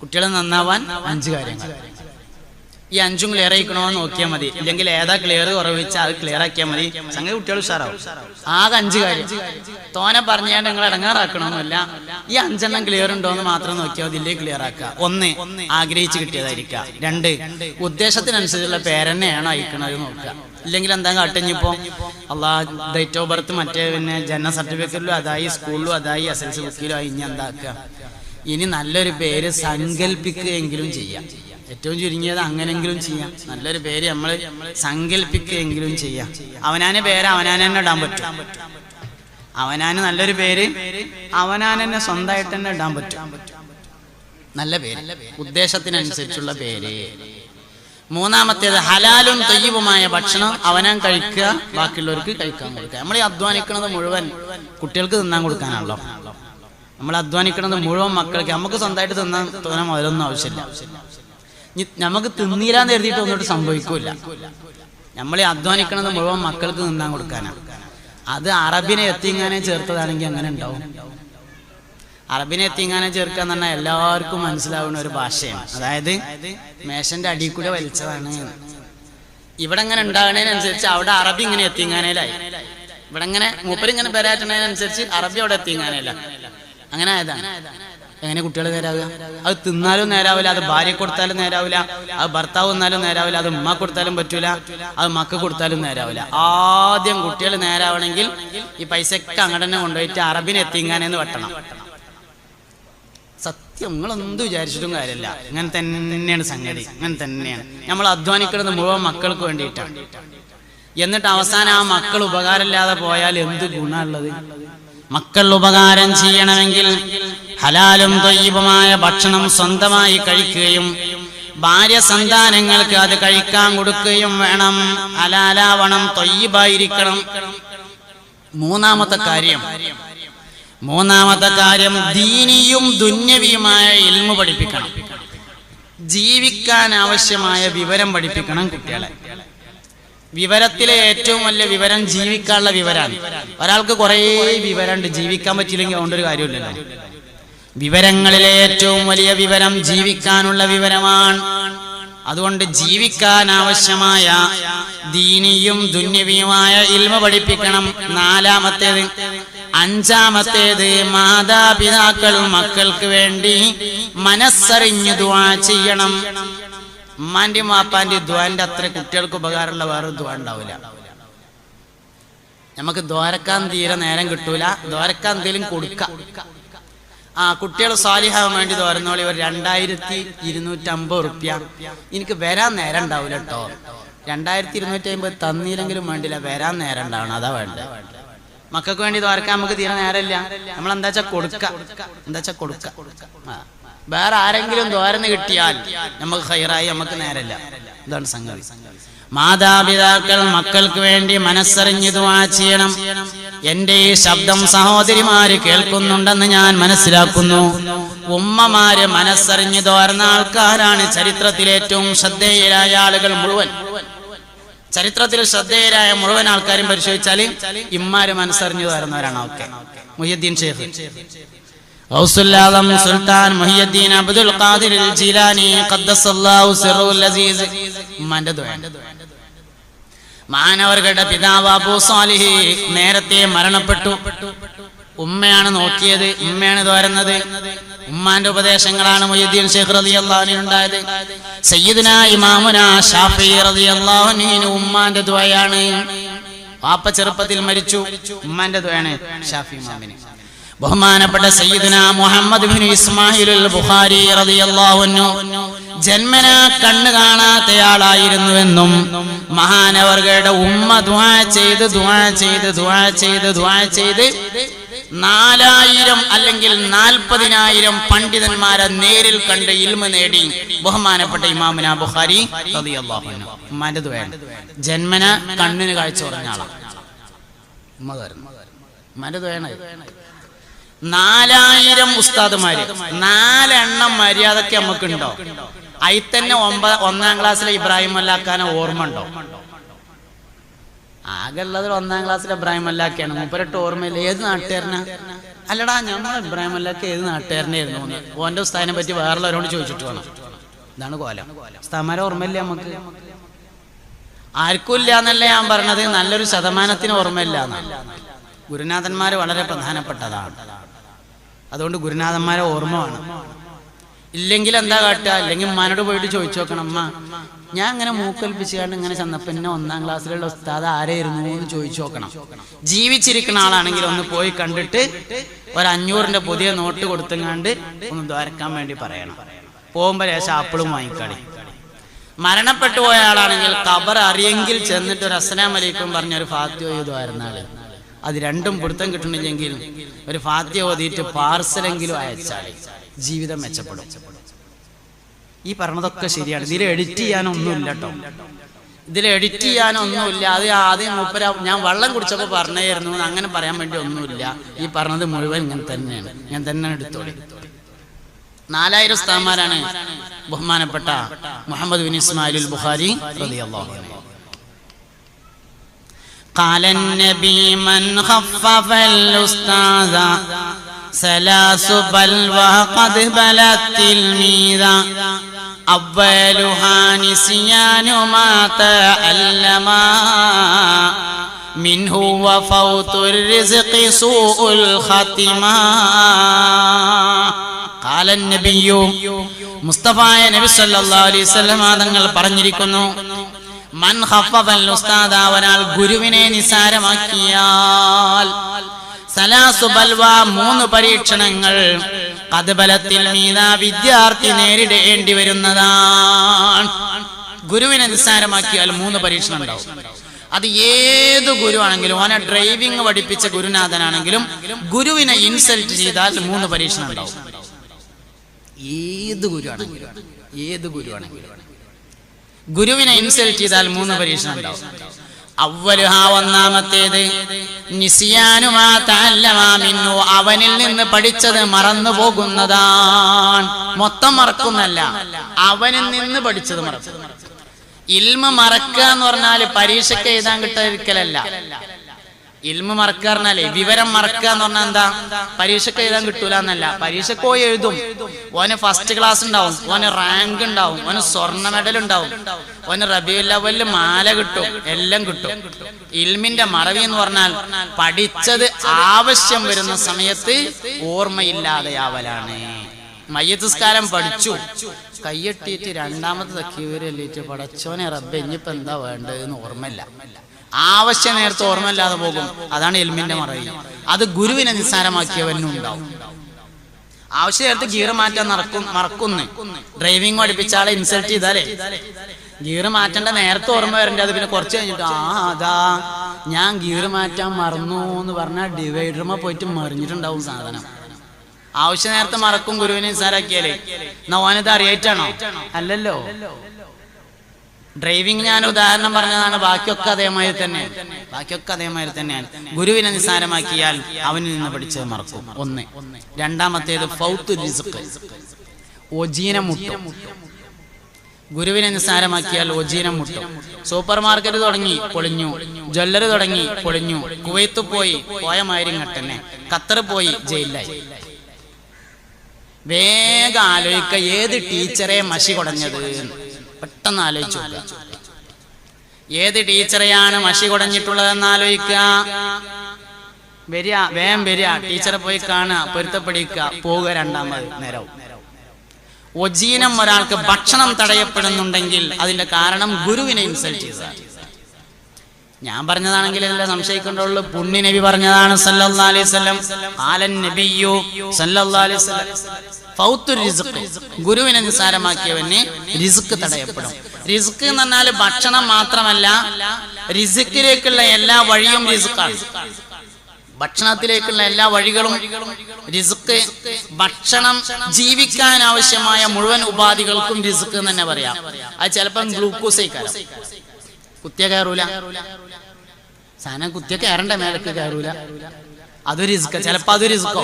കുട്ടികൾ നന്നാവാൻ അഞ്ച് കാര്യങ്ങൾ. ഈ അഞ്ചും ക്ലിയർ ആയിക്കണോന്ന് നോക്കിയാൽ മതി. ഇല്ലെങ്കിൽ ഏതാ ക്ലിയർ കുറവിച്ചാൽ അത് ക്ലിയർ ആക്കിയാൽ മതി. സംഗതി കുട്ടികൾ ഉഷാറാവും. ആകെ അഞ്ച് കാര്യം. തോനെ പറഞ്ഞാൽ നിങ്ങൾ ഇടങ്ങാറാക്കണമെന്നില്ല ഈ അഞ്ചെണ്ണം ക്ലിയർ ഉണ്ടോ എന്ന് മാത്രം നോക്കിയാൽ മതി. ഇല്ലേ ക്ലിയർ ആക്കുക. ഒന്ന് ആഗ്രഹിച്ച് കിട്ടിയതായിരിക്കുക. രണ്ട് ഉദ്ദേശത്തിനനുസരിച്ചുള്ള പേരെന്നെയാണ് അയക്കണത് നോക്കുക. ഇല്ലെങ്കിൽ എന്താ കാട്ടിഞ്ഞിപ്പോ അള്ളാ ഡേറ്റ് ഓഫ് ബർത്ത് മറ്റേ പിന്നെ ജനന സർട്ടിഫിക്കറ്റിലും അതായി സ്കൂളിലും അതായി എസ് എൽ സി ബുക്കിലും ആയി ഇനി നല്ലൊരു പേര് സങ്കല്പിക്കുകയെങ്കിലും ചെയ്യാം. ഏറ്റവും ചുരുങ്ങിയത് അങ്ങനെങ്കിലും ചെയ്യാം. നല്ലൊരു പേര് നമ്മൾ സങ്കല്പിക്കുകയെങ്കിലും ചെയ്യാം. അവനാന് പേര് അവനാനെന്നെ ഇടാൻ പറ്റും. അവനാന് നല്ലൊരു പേര് അവനാൻ തന്നെ സ്വന്തമായിട്ട് തന്നെ ഇടാൻ പറ്റും. നല്ല പേര്. ഉദ്ദേശത്തിനനുസരിച്ചുള്ള പേര്. മൂന്നാമത്തേത് ഹലാലും തൊയ്യവുമായ ഭക്ഷണം അവനാൻ കഴിക്കുക ബാക്കിയുള്ളവർക്ക് കഴിക്കാൻ കൊടുക്കുക. നമ്മൾ ഈ അധ്വാനിക്കുന്നത് മുഴുവൻ കുട്ടികൾക്ക് തിന്നാൻ കൊടുക്കാനാണല്ലോ. നമ്മൾ അധ്വാനിക്കണത് മുഴുവൻ മക്കൾക്ക് നമുക്ക് സ്വന്തമായിട്ട് തിന്നാൻ തോന്നാൻ മുതലൊന്നും ആവശ്യമില്ല. നമുക്ക് തിന്നീരാന്ന് എഴുതിയിട്ട് ഒന്നിട്ട് സംഭവിക്കൂല. നമ്മൾ ഈ അധ്വാനിക്കുന്നത് മുഴുവൻ മക്കൾക്ക് തിന്നാൻ കൊടുക്കാനാണ് അത് അറബിനെ എത്തിങ്ങാനെ ചേർത്തതാണെങ്കിൽ അങ്ങനെ ഉണ്ടാവും. അറബിനെ എത്തിങ്ങാനെ ചേർക്കുക എന്ന് പറഞ്ഞാൽ എല്ലാവർക്കും മനസ്സിലാവുന്ന ഒരു ഭാഷയാണ്. അതായത് മേശന്റെ അടിയിൽ കൂടെ വലിച്ചതാണ്. ഇവിടെ ഇങ്ങനെ ഉണ്ടാകുന്നതിനനുസരിച്ച് അവിടെ അറബി ഇങ്ങനെ എത്തിങ്ങാനേലായി. ഇവിടെ ഇങ്ങനെ മൂപ്പരിങ്ങനെ അറബി അവിടെ എത്തിങ്ങാനേല അങ്ങനെ ആയതാണ് എങ്ങനെ കുട്ടികൾ നേരാവുക? അത് തിന്നാലും നേരാവില്ല അത് ഭാര്യ കൊടുത്താലും നേരാവില്ല അത് ഭർത്താവ് തിന്നാലും നേരാവില്ല അത് ഉമ്മ കൊടുത്താലും പറ്റൂല അത് മക്ക കൊടുത്താലും നേരാവില്ല. ആദ്യം കുട്ടികൾ നേരാവണമെങ്കിൽ ഈ പൈസയൊക്കെ അങ്ങോട്ട് തന്നെ കൊണ്ടുപോയിട്ട് അറബിനെ എത്തിങ്ങാനെന്ന് വെട്ടണം. സത്യം നിങ്ങൾ എന്ത് വിചാരിച്ചിട്ടും കാര്യമില്ല. ഇങ്ങനെ തന്നെയാണ് സംഗതി. ഇങ്ങനെ തന്നെയാണ്. നമ്മൾ അധ്വാനിക്കുന്നത് മുഴുവൻ മക്കൾക്ക് വേണ്ടിയിട്ടാണ്. എന്നിട്ട് അവസാനം ആ മക്കൾ ഉപകാരമില്ലാതെ പോയാൽ എന്ത് ഗുണമുള്ളത് മക്കൾ ഉപകാരം ചെയ്യണമെങ്കിൽ ഹലാലും തൊയ്യവുമായ ഭക്ഷണം സ്വന്തമായി കഴിക്കുകയും ഭാര്യ സന്താനങ്ങൾക്ക് അത് കഴിക്കാൻ കൊടുക്കുകയും വേണം. ഹലാലാവണം തൊയ്യബായിരിക്കണം. മൂന്നാമത്തെ കാര്യം മൂന്നാമത്തെ കാര്യം ദീനിയും ദുന്യവിയുമായ ഇൽമു പഠിപ്പിക്കണം. ജീവിക്കാൻ ആവശ്യമായ വിവരം പഠിപ്പിക്കണം കുട്ടികളെ. വിവരത്തിലെ ഏറ്റവും വലിയ വിവരം ജീവിക്കാനുള്ള വിവരമാണ് ഒരാൾക്ക് കുറേ വിവരമുണ്ട്. ജീവിക്കാൻ പറ്റില്ലെങ്കിൽ അതുകൊണ്ടൊരു കാര്യമില്ലല്ലോ. വിവരങ്ങളിലെ ഏറ്റവും വലിയ വിവരം ജീവിക്കാനുള്ള വിവരമാണ്. അതുകൊണ്ട് ജീവിക്കാൻ ആവശ്യമായ ദീനിയും ദുന്യവിയുമായ ഇൽമ പഠിപ്പിക്കണം. നാലാമത്തേത് അഞ്ചാമത്തേത് മാതാപിതാക്കൾ മക്കൾക്ക് വേണ്ടി മനസ്സറിഞ്ഞു ദുആ ചെയ്യണം. ഉമ്മാന്റെയും വാപ്പാന്റെയും ദ്വാന്റെ അത്ര കുട്ടികൾക്ക് ഉപകാരമുള്ള വേറൊരു ദ്വാ ഉണ്ടാവില്ല നമുക്ക് ദ്വാരക്കാൻ തീരെ നേരം കിട്ടൂല. ദ്വാരക്കാൻ എന്തെങ്കിലും കൊടുക്കാം. ആ കുട്ടികൾ സ്വാലിഹാവാൻ വേണ്ടി തോരുന്നോളി ഒരു രണ്ടായിരത്തി ഇരുന്നൂറ്റി അമ്പത് റുപ്യ. എനിക്ക് വരാൻ നേരം ഉണ്ടാവില്ല കേട്ടോ രണ്ടായിരത്തി ഇരുന്നൂറ്റി അമ്പത് തന്നില്ലെങ്കിലും വേണ്ടില്ല വരാൻ നേരം ഉണ്ടാവണം അതാ വേണ്ടത്. മക്കൾക്ക് വേണ്ടി തോരക്കാൻ നമുക്ക് തീരെ നേരമില്ല. നമ്മൾ എന്താ വെച്ചാ കൊടുക്ക? എന്താ വെച്ചാ കൊടുക്ക വേറെ ആരെങ്കിലും ദ്വാരന്ന് കിട്ടിയാൽ നമുക്ക് ഹൈറായി നമുക്ക് നേരമില്ല. ഇതാണ് സംഗതി. മാതാപിതാക്കൾ മക്കൾക്ക് വേണ്ടി മനസ്സറിഞ്ഞ് ദുആ ചെയ്യണം. എന്റെ ഈ ശബ്ദം സഹോദരിമാര് കേൾക്കുന്നുണ്ടെന്ന് ഞാൻ മനസ്സിലാക്കുന്നു. ഉമ്മമാര് മനസ്സറിഞ്ഞു തോർന്ന ആൾക്കാരാണ് ചരിത്രത്തിലെ ഏറ്റവും ശ്രദ്ധേയരായ ആളുകൾ മുഴുവൻ. ചരിത്രത്തിൽ ശ്രദ്ധേയരായ മുഴുവൻ ആൾക്കാരും പരിശോധിച്ചാൽ ഇമ്മാര് മനസ്സറിഞ്ഞു തരുന്നവരാണ് okay Muhyiddin Sheikh. ഗൗസുല്ലാദം Sultan Muhyiddin Abdul Qadir Jilani ഖദ്ദസല്ലാഹു അസീസ്. ഉമ്മാന്റെ പിതാവ് അബൂ സാലിഹി നേരത്തെ മരണപ്പെട്ടു. ഉമ്മയാണ് നോക്കിയത് ഉമ്മയാണ് തോരുന്നത് ഉമ്മാന്റെ ഉപദേശങ്ങളാണ് മൊയ്യുദ്ദീൻ ഷെയ്ഖ് റതി ഉണ്ടായത്. സയ്യിദുന ഇമാമുന ഷാഫി റതി അള്ളാഹുനീന് ഉമ്മാന്റെ ദുആയാണ്. വാപ്പ ചെറുപ്പത്തിൽ മരിച്ചു. ഉമ്മാന്റെ ദുആയാണ് ഷാഫി ഇമാമിന്. ബഹുമാനപ്പെട്ട സയ്യിദുന മുഹമ്മദ് ബിൻ ഇസ്മായിലുൽ ബുഖാരി റതി അൻഹു ജന്മന കണ്ണ് കാണാത്തയാളായിരുന്നുവെന്നും മഹാനവർഗയുടെ ഉമ്മ ദുആ ചെയ്ത് ദുആ ചെയ്ത് ദുആ ചെയ്ത് ദുആ ചെയ്ത് നാലായിരം അല്ലെങ്കിൽ നാൽപ്പതിനായിരം പണ്ഡിതന്മാരെ നേരിൽ കണ്ട് ഇൽമ നേടി ബഹുമാനപ്പെട്ട ഇമാമിന അൻഹു. ഉമ്മാന്റെ ദുആണ് ജന്മന കണ്ണിന് കാഴ്ച പറഞ്ഞ ഉമ്മാന്റെ ദുആണ് നാലായിരം ഉസ്താദുമാര്. നാലെണ്ണം മര്യാദയ്ക്ക് നമുക്കുണ്ടോ അതിൽ തന്നെ ഒമ്പത് ഒന്നാം ക്ലാസ്സിലെ ഇബ്രാഹിം അല്ലാക്കാനെ ഓർമ്മ ഉണ്ടോ ആകെ ഉള്ളത് ഒന്നാം ക്ലാസ്സിലെ ഇബ്രാഹിം അല്ലാക്കയാണ് മൂപ്പരട്ട് ഓർമ്മയില്ല? ഏത് നാട്ടുകാരനാ? അല്ലടാ ഞമ്മൾ ഇബ്രാഹിം അല്ലാക്ക ഏത് നാട്ടുകാരനെ ആയിരുന്നു എന്ന്? ഓന്റെ ഉസ്താദിനെ പറ്റി വേറുള്ളവരോട് ചോദിച്ചിട്ട് വേണം. ഇതാണ് കോലം. ഉസ്താമാരെ ഓർമ്മയില്ല നമുക്ക്? ആർക്കും ഇല്ല എന്നല്ല ഞാൻ പറഞ്ഞത്. നല്ലൊരു ശതമാനത്തിന് ഓർമ്മയില്ല എന്നാണ് ഗുരുനാഥന്മാർ വളരെ പ്രധാനപ്പെട്ടതാണ്. അതുകൊണ്ട് ഗുരുനാഥന്മാരെ ഓർമ്മ വേണം. ഇല്ലെങ്കിൽ എന്താ കാട്ടുക? അല്ലെങ്കിൽ ഉമ്മാനോട് പോയിട്ട് ചോദിച്ചു നോക്കണം അമ്മ ഞാൻ ഇങ്ങനെ മൂക്കൊൽപ്പിച്ചുകൊണ്ട് ഇങ്ങനെ ചെന്നപ്പോ എന്നെ ഒന്നാം ക്ലാസ്സിലുള്ള ഉസ്താദ് ആരായിരുന്നു എന്ന് ചോദിച്ചു നോക്കണം ജീവിച്ചിരിക്കുന്ന ആളാണെങ്കിൽ ഒന്ന് പോയി കണ്ടിട്ട് ഒരു അഞ്ഞൂറിന്റെ പുതിയ നോട്ട് കൊടുത്തുങ്ങാണ്ട് ഒന്ന് ദ്വാരക്കാൻ വേണ്ടി പറയണം. പോകുമ്പോ ലേശം ആപ്പിളും വാങ്ങിക്കളി. മരണപ്പെട്ടു പോയ ആളാണെങ്കിൽ കബർ അറിയെങ്കിൽ ചെന്നിട്ട് ഒരു അസ്സലാം അലൈക്കും പറഞ്ഞ ഒരു ചെയ്തുമായിരുന്ന ആൾ. അത് രണ്ടും പിടുത്തം കിട്ടണില്ലെങ്കിൽ ഒരു ഫാത്യ ഓതിയിട്ട് പാർസലെങ്കിലും അയച്ചാൽ ജീവിതം മെച്ചപ്പെടും ഈ പറഞ്ഞതൊക്കെ ശരിയാണ് ഇതിൽ എഡിറ്റ് ചെയ്യാനൊന്നുമില്ല കേട്ടോ ഇതിൽ എഡിറ്റ് ചെയ്യാനൊന്നുമില്ല അത് ആദ്യം മൂപ്പര ഞാൻ വെള്ളം കുടിച്ചപ്പോൾ പറഞ്ഞായിരുന്നു അങ്ങനെ പറയാൻ വേണ്ടി ഒന്നുമില്ല ഈ പറഞ്ഞത് മുഴുവൻ ഇങ്ങനെ തന്നെയാണ് ഞാൻ തന്നെ എടുത്തോളി നാലായിരം സ്ഥാന്മാരാണ് ബഹുമാനപ്പെട്ട മുഹമ്മദ് ബിൻ ഇസ്മായിൽ ബുഖാരി റളിയല്ലാഹു അൻഹു قال النبي من خفف الأستاذ ثلاث بلوى قد بلت الميذا أولها نسيان ما تعلما منه وفوت الرزق سوء الختمة قال النبي മുസ്തഫായ നബി സല്ലല്ലാഹു അലൈഹി വസല്ലം തങ്ങൾ പറഞ്ഞിരിക്കുന്നു മൻ ഖഫഫൽ ഉസ്താദ ഒരാൾ ഗുരുവിനെ നിസാരമാക്കിയാൽ സലാസു ബൽവ മൂന്ന് പരീക്ഷണങ്ങൾ കഥബലത്തിൽ മീത വിദ്യാർത്ഥി നേരിടേണ്ടി വരുന്നതാണ്. ഗുരുവിനെ നിസ്സാരമാക്കിയാൽ മൂന്ന് പരീക്ഷണം ഉണ്ടാവും. അത് ഏത് ഗുരുവാണെങ്കിലും ഓനെ ഡ്രൈവിംഗ് പഠിപ്പിച്ച ഗുരുനാഥനാണെങ്കിലും ഗുരുവിനെ ഇൻസൾട്ട് ചെയ്താൽ മൂന്ന് പരീക്ഷണം ഉണ്ടാവും. ഏത് ഗുരുവാണെങ്കിലും ഏത് ഗുരുവാണെങ്കിലും. ഗുരുവിനെ ഇൻസൾട്ട് ചെയ്താൽ മൂന്ന് പരീക്ഷണം ഉണ്ടാവും. അവലുഹ ഒന്നാമത്തേത്. നിസിയാനുമാ അവനിൽ നിന്ന് പഠിച്ചത് മറന്നു പോകുന്നതാണ്. മൊത്തം മറക്കുന്നല്ല. അവനിൽ നിന്ന് പഠിച്ചത് മറക്കും. ഇൽമ മറക്കുക എന്ന് പറഞ്ഞാൽ പരീക്ഷയ്ക്ക് എഴുതാൻ കിട്ടാതിരിക്കലല്ല. ഇൽമ മറക്കുക പറഞ്ഞാലേ വിവരം മറക്കുക എന്ന് പറഞ്ഞാൽ എന്താ? പരീക്ഷക്ക് എഴുതാൻ കിട്ടൂല എന്നല്ല പരീക്ഷക്ക് പോയി എഴുതും. ഓന് ഫസ്റ്റ് ക്ലാസ് ഉണ്ടാവും. ഓന് റാങ്ക് ഉണ്ടാവും. ഓന് സ്വർണ മെഡൽ ഉണ്ടാവും. ഓന് റബി ലെവലിൽ മാല കിട്ടും. എല്ലാം കിട്ടും. ഇൽമിന്റെ മറവി എന്ന് പറഞ്ഞാൽ പഠിച്ചത് ആവശ്യം വരുന്ന സമയത്ത് ഓർമ്മയില്ലാതെയാവലാണ്. മയ്യത്തുസ്കാരം പഠിച്ചു. കയ്യെട്ടിയിട്ട് രണ്ടാമത്തെ തക്കീവരല്ലിട്ട് പടച്ചോനെ റബ്ബെ ഇനിയിപ്പോ എന്താ വേണ്ടതെന്ന് ഓർമ്മയില്ല. ആവശ്യ നേരത്തെ ഓർമ്മയില്ലാതെ പോകും. അതാണ് എൽമിന്റെ മറവി അത് ഗുരുവിനെ നിസ്സാരമാക്കിയവനും ഉണ്ടാവും. ആവശ്യ നേരത്തെ ഗീർ മാറ്റാൻ നടക്കും മറക്കുന്നു. ഡ്രൈവിംഗ് പഠിപ്പിച്ച ആളെ ഇൻസൾട്ട് ചെയ്താലേ. ഗീർ മാറ്റേണ്ട നേരത്തെ ഓർമ്മ വരണ്ടേ അത് പിന്നെ കുറച്ച് കഴിഞ്ഞിട്ട് ആ അതാ. ഞാൻ ഗീർ മാറ്റാൻ മറന്നു എന്ന് പറഞ്ഞാൽ ഡിവൈഡറുമ പോയിട്ട് മറിഞ്ഞിട്ടുണ്ടാവും സാധനം. ആവശ്യ നേരത്തെ മറക്കും ഗുരുവിനെ നിസ്സാരാക്കിയാലേ എന്നാ ഓനത് അറിയായിട്ടാണോ? അല്ലല്ലോ. ഡ്രൈവിംഗ് ഞാൻ ഉദാഹരണം പറഞ്ഞതാണ് ബാക്കിയൊക്കെ അതേമാതിരി തന്നെ. ബാക്കിയൊക്കെ അതേമാതിരി തന്നെയാണ്. ഗുരുവിനെ നിസ്സാരമാക്കിയാൽ അവനിൽ നിന്ന് പഠിച്ചത് മറക്കും. ഒന്ന്. രണ്ടാമത്തേത് ഗുരുവിനെ നിസ്സാരമാക്കിയാൽ ഒജീനം മുട്ടും. സൂപ്പർ മാർക്കറ്റ് തുടങ്ങി പൊളിഞ്ഞു. ജ്വല്ലറി തുടങ്ങി പൊളിഞ്ഞു. കുവൈത്ത് പോയി പോയ മാതിരി ഖത്തർ പോയി ജയിലിലായി. വേഗം ആലോചിക്ക ഏത് ടീച്ചറെ മഷി കുടഞ്ഞത് എന്ന്. പെട്ടെന്ന് ആലോചിച്ചു ഏത് ടീച്ചറെയാണ് മഷി കുടഞ്ഞിട്ടുള്ളതെന്ന് ആലോചിക്കുക. വരിക വേം വരിക ടീച്ചറെ പോയി കാണുക പൊരുത്തപ്പെടിക്കുക പോവുക രണ്ടാമത് നേരവും. ഒജീനം ഒരാൾക്ക് ഭക്ഷണം തടയപ്പെടുന്നുണ്ടെങ്കിൽ അതിന്റെ കാരണം ഗുരുവിനെ ഇൻസൾട്ട് ചെയ്തതാണ് ഞാൻ പറഞ്ഞതാണെങ്കിൽ അല്ല സംശയിക്കേണ്ടുള്ളൂ പുണ്യ നബി പറഞ്ഞതാണ് അലൈഹി വസല്ലം. നബിയു അലൈഹി വസല്ലം. ഗുരുവിനെ നിസ്സാരമാക്കിയവന് റിസ്ക് തടയപ്പെടും. റിസ്ക് എന്ന് പറഞ്ഞാൽ ഭക്ഷണം മാത്രമല്ല റിസ്ക്കിലേക്കുള്ള എല്ലാ വഴിയും റിസ്ക്കാണ് ഭക്ഷണത്തിലേക്കുള്ള എല്ലാ വഴികളും റിസ്ക് ഭക്ഷണം ജീവിക്കാൻ ആവശ്യമായ മുഴുവൻ ഉപാധികൾക്കും റിസ്ക് എന്ന് തന്നെ പറയാം. അത് ചിലപ്പം ഗ്ലൂക്കോസ് കയറാം കുത്തിയ കയറൂല. സാധനം കുത്തിയ കയറണ്ട മേലക്ക് കയറൂല. അത് റിസ്ക് ചിലപ്പോ അതൊരു റിസ്കോ.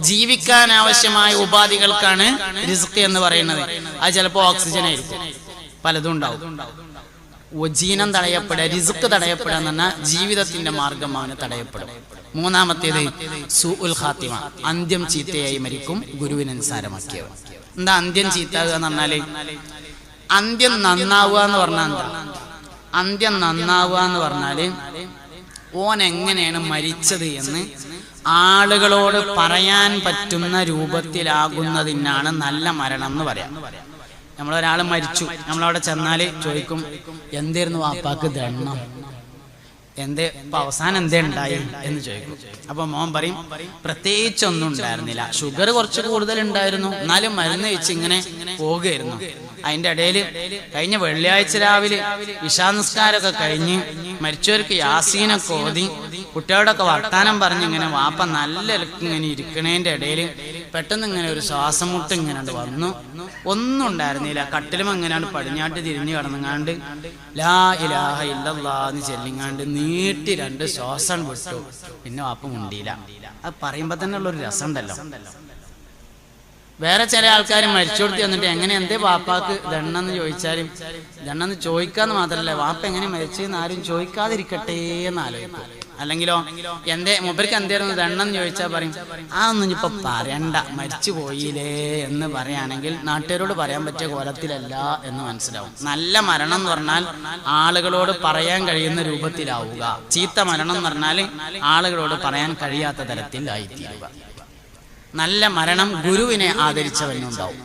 ജീവിക്കാൻ ആവശ്യമായ ഉപാധികൾക്കാണ് റിസ്ക് എന്ന് പറയുന്നത്. അത് ചിലപ്പോ ഓക്സിജൻ ആയിരിക്കും. പലതും ഉണ്ടാവും. ഒജീനം തടയപ്പെടുക റിസ്ക് തടയപ്പെടുക എന്ന് പറഞ്ഞാൽ ജീവിതത്തിന്റെ മാർഗം അവന് തടയപ്പെടും മൂന്നാമത്തേത് സുഉൽ ഖാത്തിമ അന്ത്യം ചീത്തയായി മരിക്കും ഗുരുവിനനുസാരമാക്കിയവ എന്താ അന്ത്യം ചീത്താകുക എന്ന് പറഞ്ഞാൽ? അന്ത്യം നന്നാവുക എന്ന് പറഞ്ഞാൽ എന്താ? അന്ത്യം നന്നാവുക എന്ന് പറഞ്ഞാൽ ഓൻ എങ്ങനെയാണ് മരിച്ചത് എന്ന് ആളുകളോട് പറയാൻ പറ്റുന്ന രൂപത്തിലാകുന്നതിനാണ് നല്ല മരണം എന്ന് പറയാം. നമ്മളൊരാൾ മരിച്ചു. നമ്മളവിടെ ചെന്നാൽ ചോദിക്കും എന്തായിരുന്നു വാപ്പാക്ക് ദണ്ണം? എന്തേ ഇപ്പൊ അവസാനം എന്തേ ഉണ്ടായി? എന്ന് ചോദിക്കും. അപ്പൊ മോൻ പറയും പ്രത്യേകിച്ചൊന്നും ഉണ്ടായിരുന്നില്ല. ഷുഗർ കുറച്ച് കൂടുതൽ ഉണ്ടായിരുന്നു എന്നാലും മരുന്ന് വെച്ച് ഇങ്ങനെ പോവുകയായിരുന്നു. അതിന്റെ ഇടയിൽ കഴിഞ്ഞ വെള്ളിയാഴ്ച രാവിലെ വിഷാനുസ്കാരമൊക്കെ കഴിഞ്ഞ് മരിച്ചവർക്ക് യാസീനൊക്കെ ഓതി കുട്ടികളോടൊക്കെ വർത്താനം പറഞ്ഞ് ഇങ്ങനെ വാപ്പ നല്ല ഇങ്ങനെ ഇരിക്കണേന്റെ ഇടയിൽ പെട്ടെന്ന് ഇങ്ങനെ ഒരു ശ്വാസം മുട്ട് ഇങ്ങനെ വന്നു. ഒന്നും ഉണ്ടായിരുന്നില്ല. കട്ടിലും എങ്ങനെയാണ് പടിഞ്ഞാട്ട് തിരിഞ്ഞു കടന്നങ്ങാണ്ട് ലാ ഇലാഹ ഇല്ലാന്ന് ചെല്ലിങ്ങാണ്ട് നീട്ടി രണ്ട് ശ്വാസം വിട്ടു. പിന്നെ വാപ്പ മുണ്ടിയില്ല. അത് പറയുമ്പോ തന്നെ ഉള്ളൊരു രസം ഉണ്ടല്ലോ വേറെ ചില ആൾക്കാർ മരിച്ചു കൊടുത്തി വന്നിട്ട് എങ്ങനെ എന്തേ വാപ്പാക്ക് ദണ്ണെന്ന് ചോദിച്ചാലും ദണ്ണെന്ന് ചോദിക്കാന്ന് മാത്രല്ലേ വാപ്പ എങ്ങനെ മരിച്ചെന്ന് ആരും ചോദിക്കാതിരിക്കട്ടെ എന്ന് ആലോചിക്കും. അല്ലെങ്കിലോ എന്തേ മൊബൈൽക്ക് എന്തായിരുന്നു ദണ്ണെന്ന് ചോദിച്ചാൽ പറയും ആ ഒന്നും ഇപ്പൊ പറയണ്ട മരിച്ചു പോയില്ലേ എന്ന് പറയുകയാണെങ്കിൽ നാട്ടുകാരോട് പറയാൻ പറ്റിയ കോലത്തിലല്ല എന്ന് മനസ്സിലാവും. നല്ല മരണം എന്ന് പറഞ്ഞാൽ ആളുകളോട് പറയാൻ കഴിയുന്ന രൂപത്തിലാവുക. ചീത്ത മരണം എന്ന് പറഞ്ഞാൽ ആളുകളോട് പറയാൻ കഴിയാത്ത തരത്തിൽ ആയിത്തീരുക നല്ല മരണം ഗുരുവിനെ ആദരിച്ചവനുണ്ടാവും.